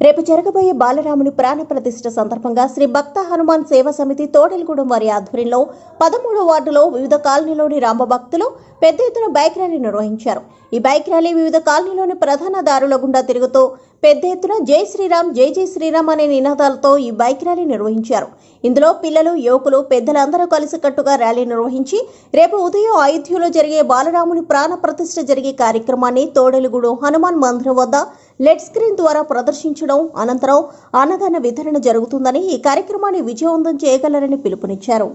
రేపు జరగబోయే బాలరాముని ప్రాణ ప్రతిష్ఠ సందర్భంగా శ్రీ భక్త హనుమాన్ సేవా సమితి తోడెలగూడెం వారి ఆధ్వర్యంలో పదమూడో వార్డులో వివిధ కాలనీలోని రామ భక్తులు పెద్ద ఎత్తున బైక్ ర్యాలీ నిర్వహించారు. ఈ బైక్ ర్యాలీ వివిధ కాలనీలోని ప్రధాన దారుల గుండా తిరుగుతూ పెద్ద ఎత్తున జై శ్రీరామ్ జై జై శ్రీరామ్ అనే నినాదాలతో ఈ బైక్ ర్యాలీ నిర్వహించారు. ఇందులో పిల్లలు యువకులు పెద్దలందరూ కలిసికట్టుగా ర్యాలీ నిర్వహించి రేపు ఉదయం అయోధ్యలో జరిగే బాలరాముని ప్రాణ ప్రతిష్ఠ జరిగే కార్యక్రమాన్ని తోడెలుగుడు హనుమాన్ మందిరం వద్ద లెడ్ స్క్రీన్ ద్వారా ప్రదర్శించడం అనంతరం అన్నదాన వితరణ జరుగుతుందని ఈ కార్యక్రమాన్ని విజయవంతం చేయగలరని పిలుపునిచ్చారు.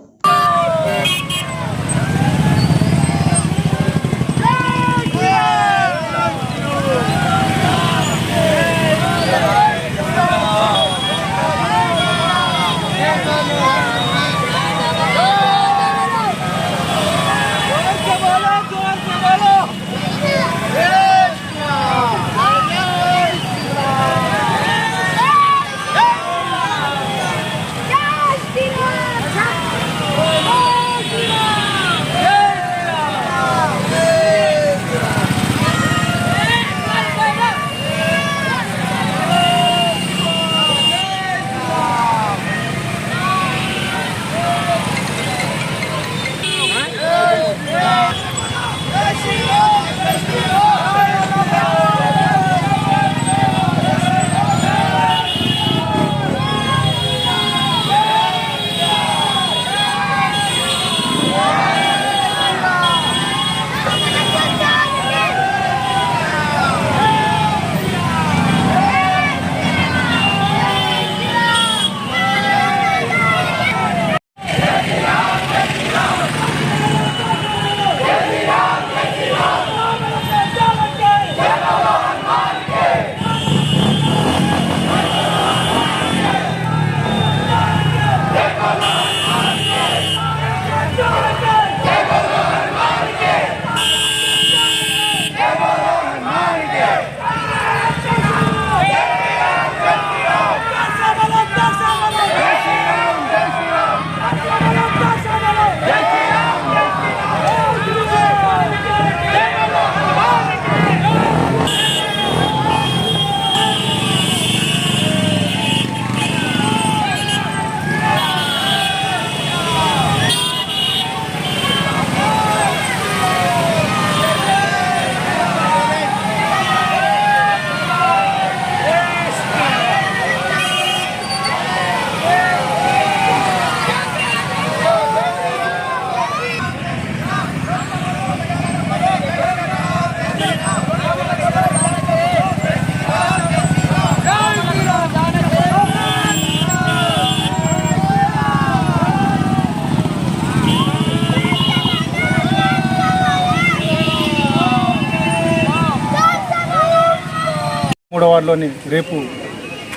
మూడో వార్డులోని రేపు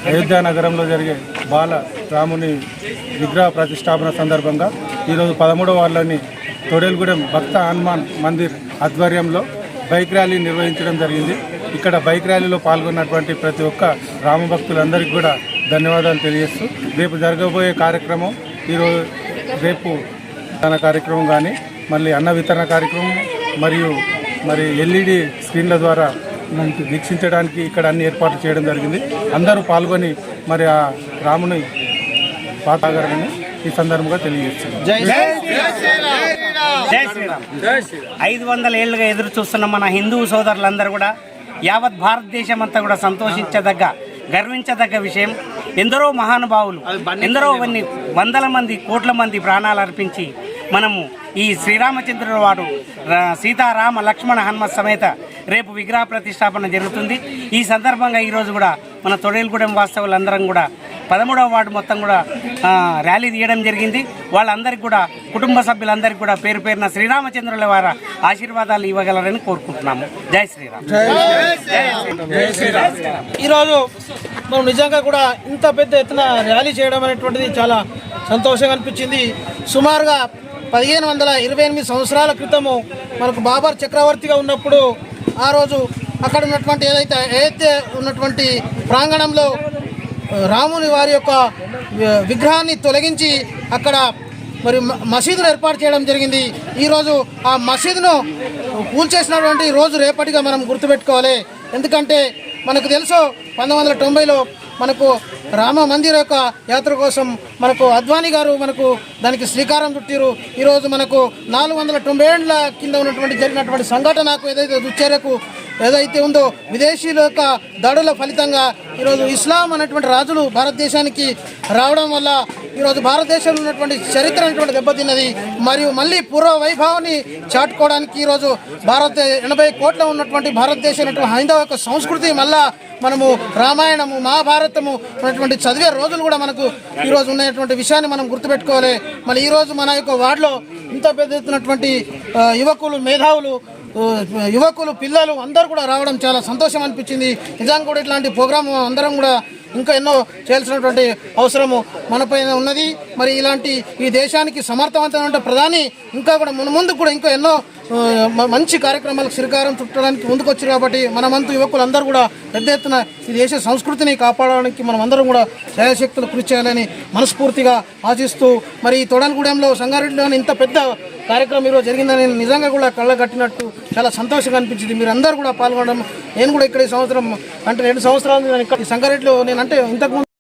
అయోధ్య నగరంలో జరిగే బాల రాముని విగ్రహ ప్రతిష్టాపన సందర్భంగా ఈరోజు పదమూడవ వార్డులోని తొడేలుగూడెం భక్త హనుమాన్ మందిర్ ఆధ్వర్యంలో బైక్ ర్యాలీ నిర్వహించడం జరిగింది. ఇక్కడ బైక్ ర్యాలీలో పాల్గొన్నటువంటి ప్రతి ఒక్క రామభక్తులందరికీ కూడా ధన్యవాదాలు తెలియజేస్తూ రేపు జరగబోయే కార్యక్రమం ఈరోజు రేపు తన కార్యక్రమం కానీ మళ్ళీ అన్న వితరణ కార్యక్రమం మరియు మరి ఎల్ఈడి స్క్రీన్ల ద్వారా వీక్షించడానికి ఇక్కడ అన్ని ఏర్పాట్లు చేయడం జరిగింది. అందరూ పాల్గొని మరి ఆ రాముని పాతాగారని ఈ సందర్భంగా తెలియజేస్తున్నాం. జై శ్రీరామ్ ఐదు వందల ఏళ్ళుగా ఎదురు చూస్తున్న మన హిందూ సోదరులందరూ కూడా యావత్ భారతదేశం అంతా కూడా సంతోషించదగ్గ గర్వించదగ్గ విషయం ఎందరో మహానుభావులు ఎందరో కొన్ని వందల మంది కోట్ల మంది ప్రాణాలు అర్పించి మనము ఈ శ్రీరామచంద్రుడు వాడు సీతారామ లక్ష్మణ హనుమ సమేత రేపు విగ్రహ ప్రతిష్టాపన జరుగుతుంది. ఈ సందర్భంగా ఈరోజు కూడా మన తొడేలుగూడెం వాస్తవులందరం కూడా పదమూడవ వార్డు మొత్తం కూడా ర్యాలీ తీయడం జరిగింది. వాళ్ళందరికీ కూడా కుటుంబ సభ్యులందరికీ కూడా పేరు పేరున శ్రీరామచంద్రుల వారి ఆశీర్వాదాలు ఇవ్వగలరని కోరుకుంటున్నాము. జై శ్రీరామ్. ఈరోజు మనం నిజంగా కూడా ఇంత పెద్ద ఎత్తున ర్యాలీ చేయడం అనేటువంటిది చాలా సంతోషంగా అనిపించింది. సుమారుగా పదిహేను వందల ఇరవై ఎనిమిది సంవత్సరాల క్రితము మనకు బాబర్ చక్రవర్తిగా ఉన్నప్పుడు ఆ రోజు అక్కడ ఉన్నటువంటి ఏదైతే ఏదైతే ఉన్నటువంటి ప్రాంగణంలో రాముని వారి యొక్క విగ్రహాన్ని తొలగించి అక్కడ మరి మసీదును ఏర్పాటు చేయడం జరిగింది. ఈరోజు ఆ మసీదును కూల్చేసినటువంటి రోజు రేపటిగా మనం గుర్తుపెట్టుకోవాలి. ఎందుకంటే మనకు తెలుసు పంతొమ్మిది వందల తొంభైలో మనకు రామ మందిర్ యొక్క యాత్ర కోసం మనకు అద్వానీ గారు మనకు దానికి శ్రీకారం చుట్టారు. ఈరోజు మనకు నాలుగు వందల తొంభై ఏళ్ళ కింద ఉన్నటువంటి జరిగినటువంటి సంఘటనకు ఏదైతే దుశ్చర్యకు ఏదైతే ఉందో విదేశీయుల యొక్క దాడుల ఫలితంగా ఈరోజు ఇస్లాం అనేటువంటి రాజులు భారతదేశానికి రావడం వల్ల ఈరోజు భారతదేశంలో ఉన్నటువంటి చరిత్ర అనేటువంటి దెబ్బతిన్నది మరియు మళ్ళీ పూర్వ వైభవాన్ని చాటుకోవడానికి ఈరోజు భారత ఎనభై కోట్ల ఉన్నటువంటి భారతదేశం అనేటువంటి హైందవ యొక్క సంస్కృతి మళ్ళా మనము రామాయణము మహాభారతము అనేటువంటి చదివే రోజులు కూడా మనకు ఈరోజు ఉన్నటువంటి విషయాన్ని మనం గుర్తుపెట్టుకోవాలి. మళ్ళీ ఈరోజు మన యొక్క వార్డులో ఇంత పెద్ద ఎత్తునటువంటి యువకులు మేధావులు యువకులు పిల్లలు అందరూ కూడా రావడం చాలా సంతోషం అనిపించింది. నిజంగా కూడా ఇట్లాంటి ప్రోగ్రాం అందరం కూడా ఇంకా ఎన్నో చేయాల్సినటువంటి అవసరము మనపైన ఉన్నది. మరి ఇలాంటి ఈ దేశానికి సమర్థవంతమైన ప్రధాని ఇంకా కూడా మన ముందు కూడా ఇంకా ఎన్నో మంచి కార్యక్రమాలకు శ్రీకారం చుట్టడానికి ముందుకొచ్చారు కాబట్టి మనమంతు యువకులందరూ కూడా పెద్ద ఎత్తున ఈ దేశ సంస్కృతిని కాపాడడానికి మనం అందరం కూడా శాయశక్తులు కృషి చేయాలని మనస్ఫూర్తిగా ఆశిస్తూ మరి ఈ తొడలగూడెంలో సంగారెడ్డిలోని ఇంత పెద్ద కార్యక్రమం ఈరోజు జరిగిందని నేను నిజంగా కూడా కళ్ళ కట్టినట్టు చాలా సంతోషంగా అనిపించింది. మీరు అందరూ కూడా పాల్గొనడం నేను కూడా ఇక్కడ ఈ సంవత్సరం అంటే రెండు సంవత్సరాలు నేను ఇక్కడ సంగారెడ్డిలో నేను అంటే ఇంతకుముందు